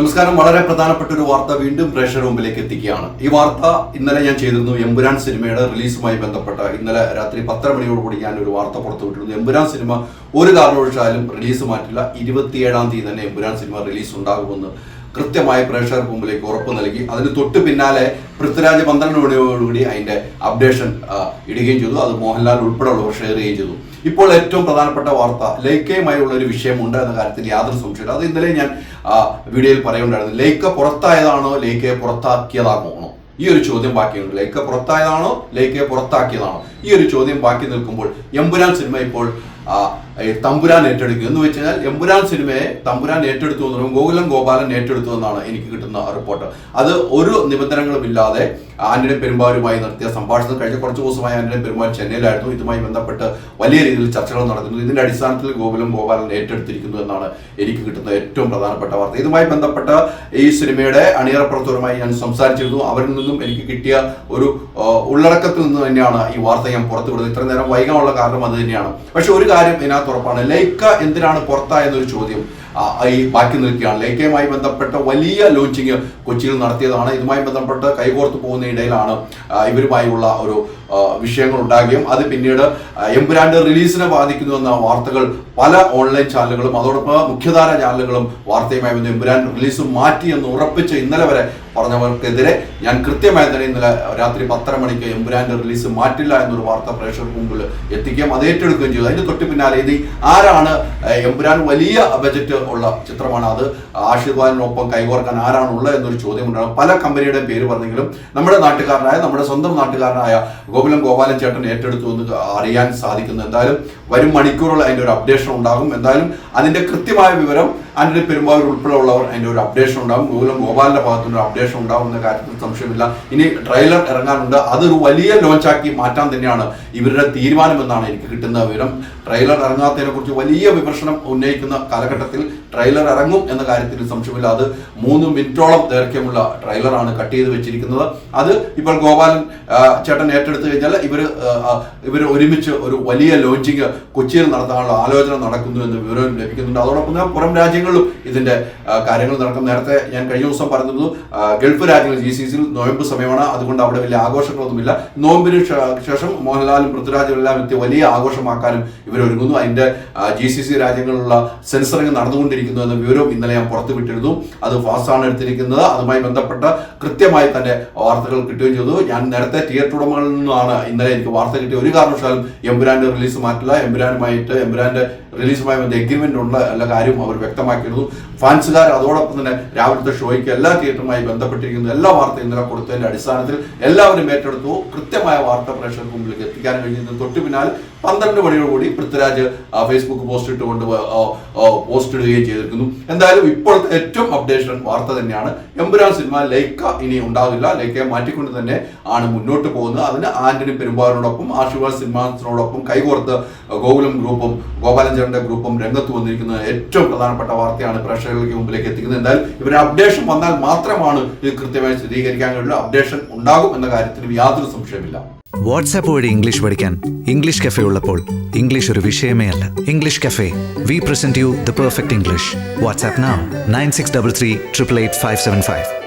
നമസ്കാരം. വളരെ പ്രധാനപ്പെട്ട ഒരു വാർത്ത വീണ്ടും പ്രേക്ഷക മുമ്പിലേക്ക് എത്തിക്കുകയാണ്. ഈ വാർത്ത ഇന്നലെ ഞാൻ ചെയ്തിരുന്നു. എമ്പുരാൻ സിനിമയുടെ റിലീസുമായി ബന്ധപ്പെട്ട ഇന്നലെ രാത്രി പത്തര മണിയോടുകൂടി ഞാൻ ഒരു വാർത്ത പുറത്തുവിട്ടിരുന്നു എമ്പുരാൻ സിനിമ ഒരു കാരണവശാലും റിലീസ് മാറ്റില്ല. ഇരുപത്തിയേഴാം തീയതി തന്നെ എമ്പുരാൻ സിനിമ റിലീസ് ഉണ്ടാകുമെന്ന് കൃത്യമായി പ്രേക്ഷകർക്ക് മുമ്പിലേക്ക് ഉറപ്പ് നൽകി. അതിന് തൊട്ട് പിന്നാലെ പൃഥ്വിരാജ് പന്ത്രണ്ട് മണിയോടുകൂടി അതിന്റെ അപ്ഡേഷൻ ഇടുകയും ചെയ്തു. അത് മോഹൻലാൽ ഉൾപ്പെടെയുള്ളവർ ഷെയർ ചെയ്യുകയും ചെയ്തു. ഇപ്പോൾ ഏറ്റവും പ്രധാനപ്പെട്ട വാർത്ത ലൈക്കയുമായുള്ള ഒരു വിഷയമുണ്ട് എന്ന കാര്യത്തിൽ യാതൊരു സംശയമില്ല അത് ഇന്നലെ ഞാൻ വീഡിയോയിൽ പറയുണ്ടായിരുന്നു ലൈക്ക പുറത്തായതാണോ ലൈക്കയെ പുറത്താക്കിയതാണോ? ഈ ഒരു ചോദ്യം ബാക്കിയുണ്ട്. ലൈക്ക പുറത്തായതാണോ ലൈക്കയെ പുറത്താക്കിയതാണോ? ഈ ഒരു ചോദ്യം ബാക്കി നിൽക്കുമ്പോൾ എമ്പുരാൻ സിനിമ ഇപ്പോൾ തമ്പുരാൻ ഏറ്റെടുക്കും എന്ന് വെച്ച് കഴിഞ്ഞാൽ എമ്പുരാൻ സിനിമയെ തമ്പുരാൻ ഏറ്റെടുത്തു എന്ന് ഗോകുലം ഗോപാലൻ ഏറ്റെടുത്തു എന്നാണ് എനിക്ക് കിട്ടുന്ന റിപ്പോർട്ട്. അത് ഒരു നിബന്ധനകളും ഇല്ലാതെ ആന്റണി പെരുമ്പാവരുമായി നടത്തിയ സംഭാഷണം കഴിഞ്ഞ കുറച്ച് ദിവസമായി ആന്റണി പെരുമ്പാവൂർ ചെന്നൈയിലായിരുന്നു. ഇതുമായി ബന്ധപ്പെട്ട് വലിയ രീതിയിൽ ചർച്ചകൾ നടത്തുന്നു ഇതിന്റെ അടിസ്ഥാനത്തിൽ ഗോകുലം ഗോപാലൻ ഏറ്റെടുത്തിരിക്കുന്നു എന്നാണ് എനിക്ക് കിട്ടുന്ന ഏറ്റവും പ്രധാനപ്പെട്ട വാർത്ത. ഇതുമായി ബന്ധപ്പെട്ട ഈ സിനിമയുടെ അണിയറ പ്രവർത്തകരുമായി ഞാൻ സംസാരിച്ചിരുന്നു. അവരിൽ നിന്നും എനിക്ക് കിട്ടിയ ഒരു ഉള്ളടക്കത്തിൽ നിന്ന് തന്നെയാണ് ഈ വാർത്ത ഞാൻ പുറത്തുവിടുന്നത്. ഇത്ര നേരം വൈകാനുള്ള കാരണം അത് തന്നെയാണ്. പക്ഷെ ഒരു കാര്യം ഉറപ്പാണ്. ലൈക്ക എന്തിനാണ് പുറത്തായെന്നൊരു ചോദ്യം. ഈ ബാക്കി നിൽക്കുകയാണ്. ലൈക്കയുമായി ബന്ധപ്പെട്ട വലിയ ലോഞ്ചിങ് കൊച്ചിയിൽ നടത്തിയതാണ്. ഇതുമായി ബന്ധപ്പെട്ട് കൈകോർത്ത് പോകുന്ന ഇടയിലാണ് ഇവരുമായുള്ള ഒരു വിഷയങ്ങൾ ഉണ്ടാകുകയും അത് പിന്നീട് എംബ്രാൻഡ് റിലീസിനെ ബാധിക്കുന്നു എന്ന വാർത്തകൾ പല ഓൺലൈൻ ചാനലുകളും അതോടൊപ്പം മുഖ്യധാര ചാനലുകളും വാർത്തയുമായി ബന്ധം എംബ്രാൻഡ് റിലീസ് മാറ്റി എന്ന് ഉറപ്പിച്ച് ഇന്നലെ വരെ പറഞ്ഞവർക്കെതിരെ ഞാൻ കൃത്യമായി തന്നെ ഇന്നലെ രാത്രി പത്തര മണിക്ക് എംബ്രാൻഡ് റിലീസ് മാറ്റില്ല എന്നൊരു വാർത്ത പ്രേക്ഷകർക്ക് മുമ്പിൽ എത്തിക്കുകയും അത് ഏറ്റെടുക്കുകയും ചെയ്തു. അതിന്റെ തൊട്ട് പിന്നാലെ ഇത് ആരാണ് എംബ്രാൻ വലിയ ബജറ്റ് ഉള്ള ചിത്രമാണ് അത്. ആശീർവാദിനൊപ്പം കൈകോർക്കാൻ ആരാണുള്ളത് എന്നൊരു ചോദ്യം ഉണ്ടാകും പല കമ്പനിയുടെയും പേര് പറഞ്ഞെങ്കിലും നമ്മുടെ നാട്ടുകാരനായ നമ്മുടെ സ്വന്തം നാട്ടുകാരനായ ഗോകുലം ഗോപാലൻ ചേട്ടൻ ഏറ്റെടുത്തു എന്ന് അറിയാൻ സാധിക്കുന്നു. എന്തായാലും വരും മണിക്കൂറുകൾ അതിന്റെ ഒരു അപ്ഡേഷൻ ഉണ്ടാകും. എന്തായാലും അതിന്റെ കൃത്യമായ വിവരം ആന്റണി പെരുമ്പാവൂർ ഉൾപ്പെടെയുള്ളവർ അതിന്റെ ഒരു അപ്ഡേഷൻ ഉണ്ടാകും ഗോകുലം ഗോപാലിന്റെ ഭാഗത്തുനിന്ന് ഒരു അപ്ഡേഷൻ ഉണ്ടാകുന്ന കാര്യത്തിൽ സംശയമില്ല. ഇനി ട്രെയിലർ ഇറങ്ങാനുണ്ട്. അതൊരു വലിയ ലോഞ്ചാക്കി മാറ്റാൻ തന്നെയാണ് ഇവരുടെ തീരുമാനമെന്നാണ് എനിക്ക് കിട്ടുന്ന വിവരം. ട്രെയിലർ ഇറങ്ങാത്തതിനെ കുറിച്ച് വലിയ വിമർശനം ഉന്നയിക്കുന്ന കാലഘട്ടത്തിൽ ട്രെയിലർ ഇറങ്ങും എന്ന കാര്യത്തിൽ സംശയമില്ല. അത് മൂന്ന് മിനിറ്റോളം ദൈർഘ്യമുള്ള ട്രെയിലറാണ് കട്ട് ചെയ്ത് വെച്ചിരിക്കുന്നത്. അത് ഇപ്പോൾ ഗോപാലൻ ചേട്ടൻ ഏറ്റെടുത്തു കഴിഞ്ഞാൽ ഇവർ ഇവർ ഒരുമിച്ച് ഒരു വലിയ ലോഞ്ചിങ് കൊച്ചിയിൽ നടത്താനുള്ള ആലോചന നടക്കുന്നു എന്ന് വിവരം ലഭിക്കുന്നുണ്ട്. അതോടൊപ്പം പുറം രാജ്യങ്ങളിലും ഇതിന്റെ കാര്യങ്ങൾ നടക്കും. നേരത്തെ ഞാൻ കഴിഞ്ഞ ദിവസം പറഞ്ഞിരുന്നു ഗൾഫ് രാജ്യങ്ങളിൽ ജി സി സിയിൽ നോയമ്പ് സമയമാണ്. അതുകൊണ്ട് അവിടെ വലിയ ആഘോഷങ്ങളൊന്നുമില്ല. നോമ്പിന് ശേഷം മോഹൻലാലും പൃഥ്വിരാജും എല്ലാം എത്തി വലിയ ആഘോഷമാക്കാനും ഇവർ ഒരുങ്ങുന്നു അതിന്റെ ജി സി സി രാജ്യങ്ങളിലുള്ള സെൻസറിങ് നടന്നുകൊണ്ടിരിക്കുന്നു എന്ന വിവരം ഇന്നലെ ഞാൻ പുറത്തു പുറത്തുവിട്ടിരുന്നു അത് ഫാസ്റ്റാണ് എടുത്തിരിക്കുന്നത്. അതുമായി ബന്ധപ്പെട്ട കൃത്യമായി തന്നെ വാർത്തകൾ കിട്ടുകയും ചെയ്തു. ഞാൻ നേരത്തെ തിയേറ്റർ ഉടമകളിൽ നിന്നാണ് ഇന്നലെ എനിക്ക് വാർത്ത കിട്ടിയ ഒരു കാരണവശാലും എമ്പുരാന്റെ റിലീസ് മാറ്റില്ല. എമ്പുരാനുമായിട്ട് എമ്പുരാന്റെ റിലീസുമായി ബന്ധ എഗ്രിമെന്റ് ഉള്ള എല്ലാ കാര്യവും അവർ വ്യക്തമാക്കിയിരുന്നു. ഫാൻസുകാർ അതോടൊപ്പം തന്നെ രാവിലത്തെ ഷോയ്ക്ക് എല്ലാ തിയേറ്ററുമായി ബന്ധപ്പെട്ടിരിക്കുന്ന. എല്ലാ വാർത്തയും ഇന്നലെ കൊടുത്തതിന്റെ അടിസ്ഥാനത്തിൽ എല്ലാവരും ഏറ്റെടുത്തു. കൃത്യമായ വാർത്ത പ്രേക്ഷകർക്ക് മുമ്പിലേക്ക് എത്തിക്കാൻ കഴിഞ്ഞതിന് തൊട്ടു പിന്നാലെ പന്ത്രണ്ട് മണിയോടുകൂടി പൃഥ്വിരാജ് ഫേസ്ബുക്ക് പോസ്റ്റ് ഇട്ടുകൊണ്ട് പോസ്റ്റ് ഇടുകയും ചെയ്തിരിക്കുന്നു. എന്തായാലും ഇപ്പോഴത്തെ ഏറ്റവും അപ്ഡേഷൻ വാർത്ത തന്നെയാണ്. എമ്പുരാൻ സിനിമ ലൈക്ക ഇനി ഉണ്ടാവില്ല. ലൈക്കയെ മാറ്റിക്കൊണ്ട് തന്നെ ആണ് മുന്നോട്ട് പോകുന്നത്. അതിന് ആന്റണി പെരുമ്പാറിനോടൊപ്പം ആശീർവാദ് സിനിമാസിനോടൊപ്പം കൈകോർത്ത് ഗോകുലം ഗ്രൂപ്പും ഗോപാലൻ ചേട്ടന്റെ ഗ്രൂപ്പും രംഗത്ത് വന്നിരിക്കുന്ന ഏറ്റവും പ്രധാനപ്പെട്ട വാർത്തയാണ് പ്രേക്ഷകർക്ക് മുമ്പിലേക്ക് എത്തിക്കുന്നത്. എന്തായാലും ഇവരെ അപ്ഡേഷൻ വന്നാൽ മാത്രമാണ് ഇത് കൃത്യമായി സ്ഥിരീകരിക്കാൻ കഴിയുള്ളൂ അപ്ഡേഷൻ ഉണ്ടാകും എന്ന കാര്യത്തിൽ യാതൊരു സംശയമില്ല വാട്സാപ്പ് വഴി ഇംഗ്ലീഷ് പഠിക്കാൻ ഇംഗ്ലീഷ് കഫേ ഉള്ളപ്പോൾ ഇംഗ്ലീഷ് ഒരു വിഷയമേ അല്ല. English cafe. We present you the perfect English WhatsApp nine six double three triple eight five seven five